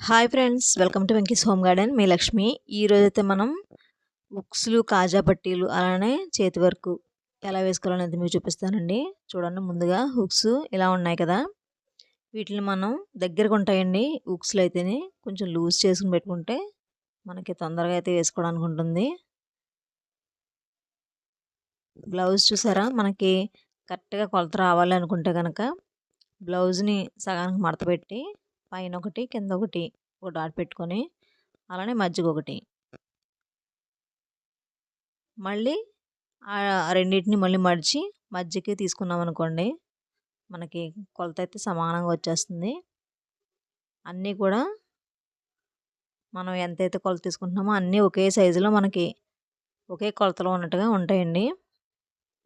Hi friends welcome to Venky's home garden మీ లక్ష్మి ఈరోజైతే మనం బుక్స్లు కాజా పట్టీలు అలానే చేతి వరకు ఎలా వేసుకోవాలనేది మీకు చూపిస్తానండి. చూడండి ముందుగా హుక్స్ ఇలా ఉన్నాయి కదా. వీటిని మనం దగ్గరకు ఉంటాయండి. హుక్స్లు అయితేనే కొంచెం లూజ్ చేసుకుని పెట్టుకుంటే మనకి తొందరగా అయితే వేసుకోవడానికి ఉంటుంది. బ్లౌజ్ చూసారా? మనకి కరెక్ట్గా కొలత రావాలి అనుకుంటే కనుక బ్లౌజ్ని సగానికి మడత పెట్టి పైన ఒకటి కింద ఒకటి ఒక డాట్ పెట్టుకొని అలానే మజ్జిగ ఒకటి మళ్ళీ ఆ రెండింటిని మళ్ళీ మడిచి మజ్జిగకి తీసుకున్నాం అనుకోండి మనకి కొలత అయితే సమానంగా వచ్చేస్తుంది. అన్నీ కూడా మనం ఎంతైతే కొలత తీసుకుంటున్నామో అన్నీ ఒకే సైజులో మనకి ఒకే కొలతలో ఉన్నట్టుగా ఉంటాయండి.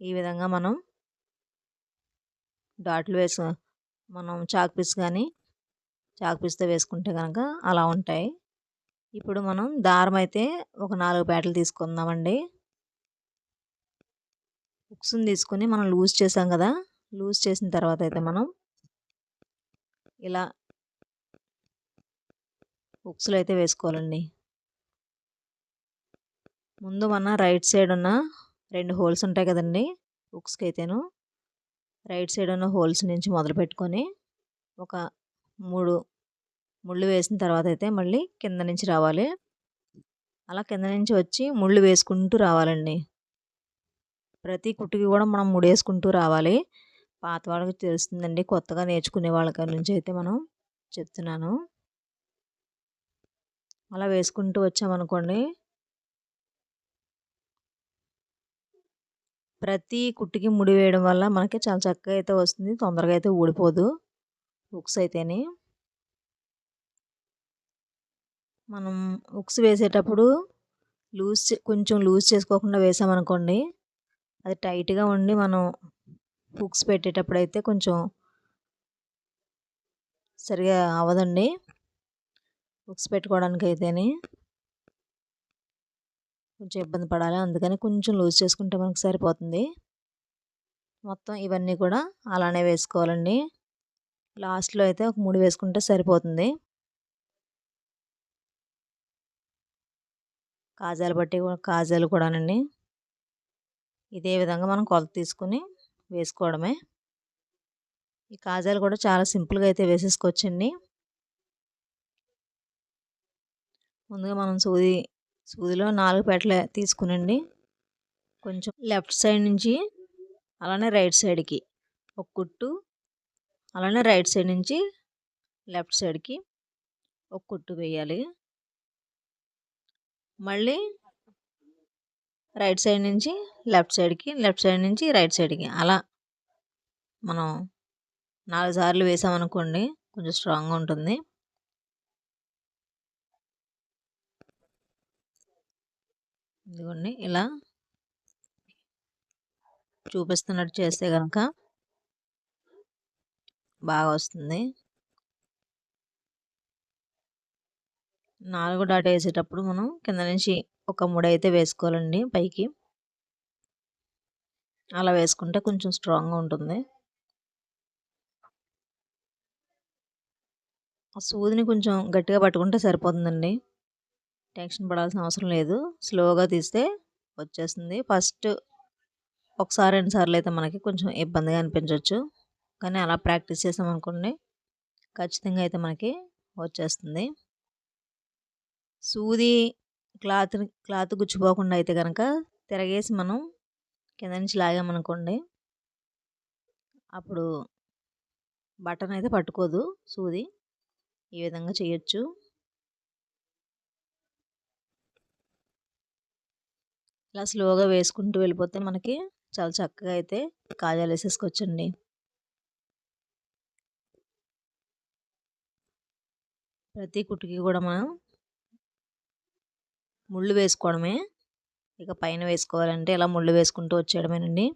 ఈ విధంగా మనం డాట్లు వేసు మనం చాక్ పీస్ కానీ చాక్ పీస్తో వేసుకుంటే కనుక అలా ఉంటాయి. ఇప్పుడు మనం దారం అయితే ఒక నాలుగు పేటలు తీసుకుందామండి. ఉక్సుని తీసుకొని మనం లూజ్ చేసాం కదా లూజ్ చేసిన తర్వాత అయితే మనం ఇలా ఉక్సులు అయితే వేసుకోవాలండి. ముందు మన రైట్ సైడ్ ఉన్న రెండు హోల్స్ ఉంటాయి కదండి ఉక్స్కి అయితేను రైట్ సైడ్ ఉన్న హోల్స్ నుంచి మొదలు పెట్టుకొని ఒక మూడు ముళ్ళు వేసిన తర్వాత అయితే మళ్ళీ కింద నుంచి రావాలి. అలా కింద నుంచి వచ్చి ముళ్ళు వేసుకుంటూ రావాలండి. ప్రతి కుట్టుకి కూడా మనం ముడేసుకుంటూ రావాలి. పాత వాళ్ళకి తెలుస్తుందండి. కొత్తగా నేర్చుకునే వాళ్ళ నుంచి అయితే మనం చెప్తున్నాను. అలా వేసుకుంటూ వచ్చామనుకోండి. ప్రతి కుట్టుకి ముడి వేయడం వల్ల మనకి చాలా చక్కగా అయితే వస్తుంది. తొందరగా అయితే ఊడిపోదు. బుక్స్ అయితేనే. మనం ఉక్స్ వేసేటప్పుడు లూజ్ కొంచెం లూజ్ చేసుకోకుండా వేసామనుకోండి అది టైట్గా ఉండి మనం హుక్స్ పెట్టేటప్పుడు అయితే కొంచెం సరిగా అవ్వదండి. హుక్స్ పెట్టుకోవడానికి అయితేనే కొంచెం ఇబ్బంది పడాలి. అందుకని కొంచెం లూజ్ చేసుకుంటే మనకు సరిపోతుంది. మొత్తం ఇవన్నీ కూడా అలానే వేసుకోవాలండి. లాస్ట్లో అయితే ఒక మూడు వేసుకుంటే సరిపోతుంది. కాజాలు బట్టి కాజాలు కూడానండి. ఇదే విధంగా మనం కొలత తీసుకుని వేసుకోవడమే. ఈ కాజాలు కూడా చాలా సింపుల్గా అయితే వేసేసుకోవచ్చండి. ముందుగా మనం సూది సూదిలో నాలుగు పెట్టలు తీసుకునండి. కొంచెం లెఫ్ట్ సైడ్ నుంచి అలానే రైట్ సైడ్కి ఒక కుట్టు అలానే రైట్ సైడ్ నుంచి లెఫ్ట్ సైడ్కి ఒక కుట్టు వేయాలి. మళ్ళీ రైట్ సైడ్ నుంచి లెఫ్ట్ సైడ్కి లెఫ్ట్ సైడ్ నుంచి రైట్ సైడ్కి. అలా మనం నాలుగు సార్లు వేసామనుకోండి కొంచెం స్ట్రాంగ్గా ఉంటుంది. ఇదిగోండి ఇలా చూపిస్తున్నట్టు చేస్తే కనుక బాగా వస్తుంది. నాలుగు డాట్ వేసేటప్పుడు మనం కింద నుంచి ఒక మూడు అయితే వేసుకోవాలండి పైకి. అలా వేసుకుంటే కొంచెం స్ట్రాంగ్గా ఉంటుంది. ఆ సూదిని కొంచెం గట్టిగా పట్టుకుంటే సరిపోతుందండి. టెన్షన్ పడాల్సిన అవసరం లేదు. స్లోగా తీస్తే వచ్చేస్తుంది. ఫస్ట్ ఒకసారి రెండు సార్లు అయితే మనకి కొంచెం ఇబ్బందిగా అనిపించవచ్చు కానీ అలా ప్రాక్టీస్ చేసామనుకోండి ఖచ్చితంగా అయితే మనకి వచ్చేస్తుంది. సూది క్లాత్ క్లాత్ గుచ్చిపోకుండా అయితే కనుక తిరగేసి మనం కింద నుంచి లాగామనుకోండి అప్పుడు బటన్ అయితే పట్టుకోదు సూది. ఈ విధంగా చేయొచ్చు. ఇలా స్లోగా వేసుకుంటూ వెళ్ళిపోతే మనకి చాలా చక్కగా అయితే కాజాలు వేసేసుకోవచ్చండి. ప్రతి కుట్టుకి కూడా మనం ముళ్ళు వేసుకోవడమే. ఇక పైన వేసుకోవాలంటే ఇలా ముళ్ళు వేసుకుంటూ వచ్చేయడమేనండి.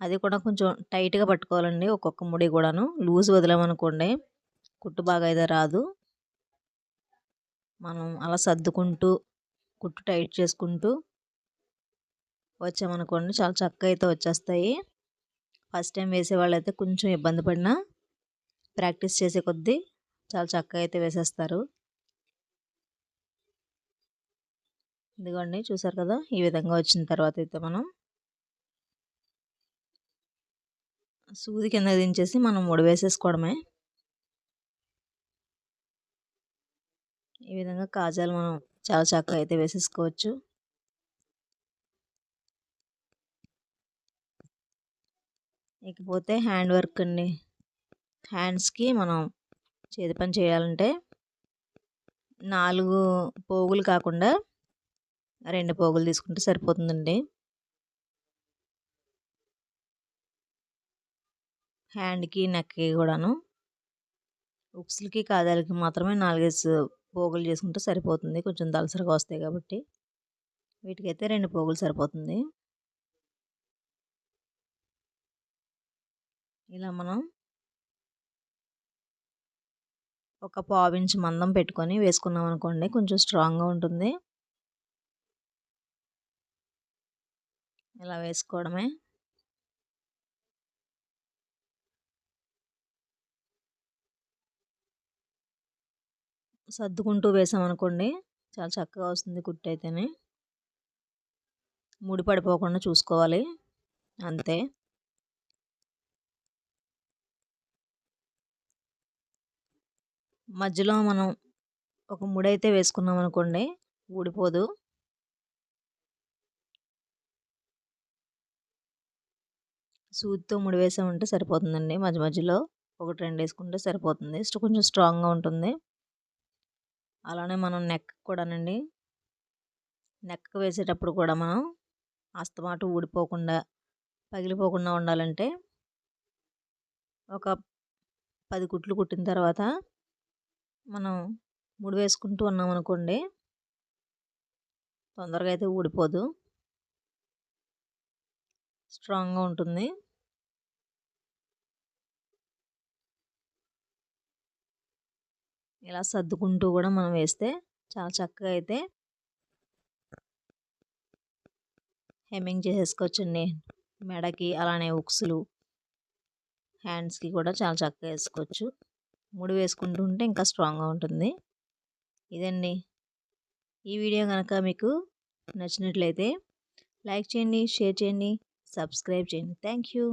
అది కూడా కొంచెం టైట్గా పట్టుకోవాలండి ఒక్కొక్క ముడి కూడాను. లూజ్ వదిలామనుకోండి కుట్టు బాగా అయితే రాదు. మనం అలా సర్దుకుంటూ కుట్టు టైట్ చేసుకుంటూ వచ్చామనుకోండి చాలా చక్కగా అయితే వచ్చేస్తాయి. ఫస్ట్ టైం వేసేవాళ్ళు అయితే కొంచెం ఇబ్బంది పడినా ప్రాక్టీస్ చేసే కొద్దీ చాలా చక్కగా అయితే వేసేస్తారు. ఇదిగోండి చూసారు కదా? ఈ విధంగా వచ్చిన తర్వాత అయితే మనం సూది కింద దించేసి మనం ముడి వేసేసుకోవడమే ఈ విధంగా కాజాలు మనం చాలా చక్కగా అయితే వేసేసుకోవచ్చు. ఇకపోతే హ్యాండ్ వర్క్ అండి. హ్యాండ్స్కి మనం చేతి పని చేయాలంటే నాలుగు పోగులు కాకుండా రెండు పోగులు తీసుకుంటే సరిపోతుందండి. హ్యాండ్కి నెక్కి కూడాను. ఉక్స్లకి కాదాలకి మాత్రమే నాలుగేసి పోగులు చేసుకుంటే సరిపోతుంది. కొంచెం దలసరిగా వస్తాయి కాబట్టి. వీటికైతే రెండు పోగులు సరిపోతుంది. ఇలా మనం ఒక పావించి మందం పెట్టుకొని వేసుకున్నాం అనుకోండి కొంచెం స్ట్రాంగ్గా ఉంటుంది. ఇలా వేసుకోవడమే. సర్దుకుంటూ వేసామనుకోండి చాలా చక్కగా వస్తుంది కుట్టు అయితేనే ముడి పడిపోకుండా చూసుకోవాలి అంతే. మధ్యలో మనం ఒక ముడైతే వేసుకున్నాం అనుకోండి ఊడిపోదు. సూదితో ముడి ఉంటే సరిపోతుందండి. మధ్య మధ్యలో ఒకటి రెండు వేసుకుంటే సరిపోతుంది. కొంచెం స్ట్రాంగ్గా ఉంటుంది. అలానే మనం నెక్ కూడానండి. నెక్ వేసేటప్పుడు కూడా మనం అస్తమాట ఊడిపోకుండా పగిలిపోకుండా ఉండాలంటే ఒక పది కుట్లు కుట్టిన తర్వాత మనం ముడి వేసుకుంటూ ఉన్నాం అనుకోండి తొందరగా అయితే ఊడిపోదు. స్ట్రాంగ్గా ఉంటుంది. ఇలా సర్దుకుంటూ కూడా మనం వేస్తే చాలా చక్కగా అయితే హెమ్మింగ్ చేసేసుకోవచ్చండి. మెడకి అలానే ఉక్సులు హ్యాండ్స్కి కూడా చాలా చక్కగా వేసుకోవచ్చు. ముడి వేసుకుంటూ ఉంటే ఇంకా స్ట్రాంగ్గా ఉంటుంది. ఇదండి. ఈ వీడియో కనుక మీకు నచ్చినట్లయితే లైక్ చేయండి షేర్ చేయండి సబ్స్క్రైబ్ చేయండి. Thank you